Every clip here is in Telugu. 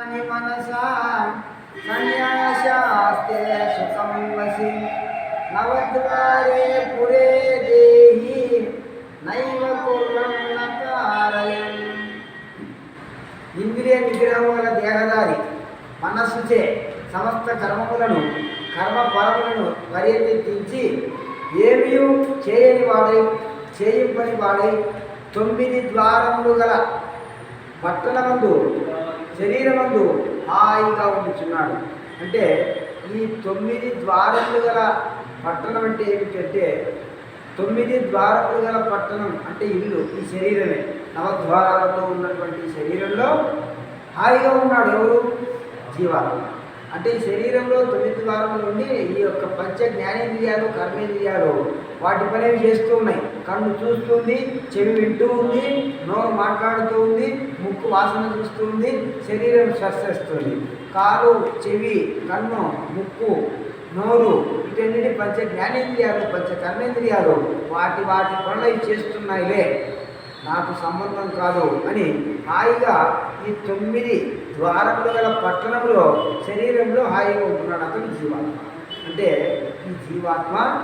మనసా సన్యాసాస్తే సుఖం వసి నవద్వారే పురే దేహి నైవ కుర్రన్న కారయం ఇంద్రియ నిగ్రహం వల్ల దేహదారి మనస్సుచే సమస్త కర్మములను కర్మ ఫలములను పర్యటించి ఏమీ చేయని వాడై చేయింపని వాడై తొమ్మిది ద్వారములు గల పట్టణమందు శరీరమందు హాయిగా ఉంచున్నాడు అంటే ఈ తొమ్మిది ద్వారములు గల పట్టణం అంటే ఏమిటంటే తొమ్మిది ద్వారములు గల పట్టణం అంటే ఇల్లు ఈ శరీరమే. నవద్వారాలతో ఉన్నటువంటి శరీరంలో హాయిగా ఉన్నాడు ఎవరు? జీవాత్మ. అంటే ఈ శరీరంలో తొమ్మిది ద్వారములు ఉండి ఈ యొక్క పంచ జ్ఞానేంద్రియాలు కర్మేంద్రియాలు వాటి పనేవి చేస్తూ ఉన్నాయి. కన్ను చూస్తుంది చెవి వింటూ ఉంది నోరు మాట్లాడుతూ ఉంది ముక్కు వాసన చూస్తుంది శరీరం శ్వసిస్తుంది. కాలు చెవి కన్ను ముక్కు నోరు వీటన్నిటి పంచ జ్ఞానేంద్రియాలు పంచ కర్మేంద్రియాలు వాటి వాటి పనులు చేస్తున్నాయిలే. నాకు సంబంధం కాదు అని హాయిగా ఈ తొమ్మిది ద్వారములు గల పట్టణంలో శరీరంలో హాయిగా ఉంటున్నాడు అతను జీవాత్మ. అంటే ఈ జీవాత్మ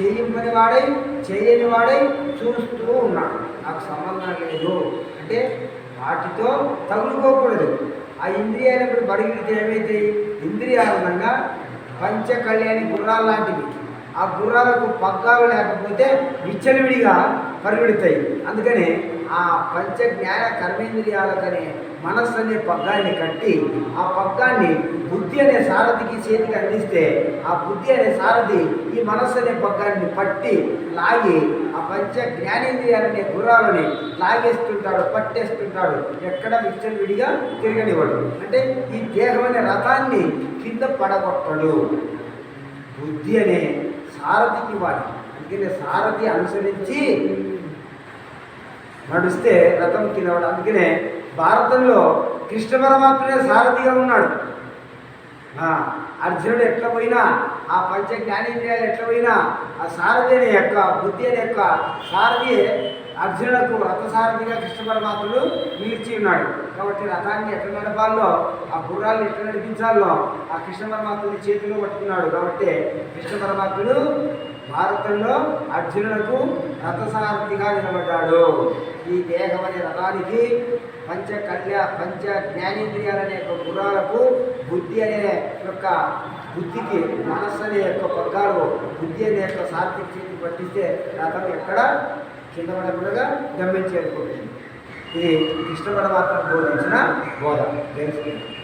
చేయింపని వాడై చేయని వాడై చూస్తూ ఉన్నాడు. నాకు సంబంధం లేదు. అంటే వాటితో తగులుకోకూడదు. ఆ ఇంద్రియాలు ఇప్పుడు బడిగిడితే ఏమైతాయి ఇంద్రియాలనంగా పంచ కళ్యాణి గుర్రాలు లాంటివి. ఆ గుర్రాలకు పగ్గాలు లేకపోతే విచ్చలవిడిగా పరిగెడతాయి. అందుకని ఆ పంచ జ్ఞాన కర్మేంద్రియాలకనే మనస్సు అనే పగ్గాన్ని కట్టి ఆ పగ్గాన్ని బుద్ధి అనే సారథికి చేతికి అందిస్తే ఆ బుద్ధి అనే సారథి ఈ మనస్సు అనే పగ్గాన్ని పట్టి లాగి ఆ పంచ జ్ఞానేంద్రియాలనే గుర్రాలని లాగేస్తుంటాడు పట్టేస్తుంటాడు ఎక్కడ విచ్చలవిడిగా తిరగనివ్వడు. అంటే ఈ దేహం అనే రథాన్ని కింద పడగొట్టడు. బుద్ధి అనే సారథికి ఇవ్వాలి అందుకనే సారథి అనుసరించి నడిస్తే రథం కింద అందుకనే భారతంలో కృష్ణ పరమాత్మనే సారథిగా ఉన్నాడు. అర్జునుడు ఎట్లా పోయినా ఆ పంచ జ్ఞానేంద్రియాలు ఎట్లా పోయినా ఆ సారథి అనే యొక్క బుద్ధి అనే యొక్క సారథి అర్జునులకు రథసారథిగా కృష్ణ పరమాత్ముడు నిలిచి ఉన్నాడు. కాబట్టి రథాన్ని ఎట్లా నడపాలో ఆ గుర్రాలను ఎట్లా నడిపించాలో ఆ కృష్ణ పరమాత్ముడి చేతిలో పట్టుకున్నాడు. కాబట్టి కృష్ణ పరమాత్ముడు భారతంలో అర్జునులకు రథసారథిగా నిలబడ్డాడు. ఈ దేహం అనే రథానికి పంచ కళ్యా పంచ జ్ఞానేంద్రియాలనే యొక్క గుర్రాలకు బుద్ధి అనే యొక్క బుద్ధికి మనస్సు అనే యొక్క పగ్గాలు బుద్ధి అనే యొక్క సాత్విక చేతి పట్టిస్తే రథం ఎక్కడ కింద పడకుండా గమ్యం చేరుకుంటుంది ఇది కృష్ణ పరమాత్మ బోధించిన బోధ. తెలుసుకుంటుంది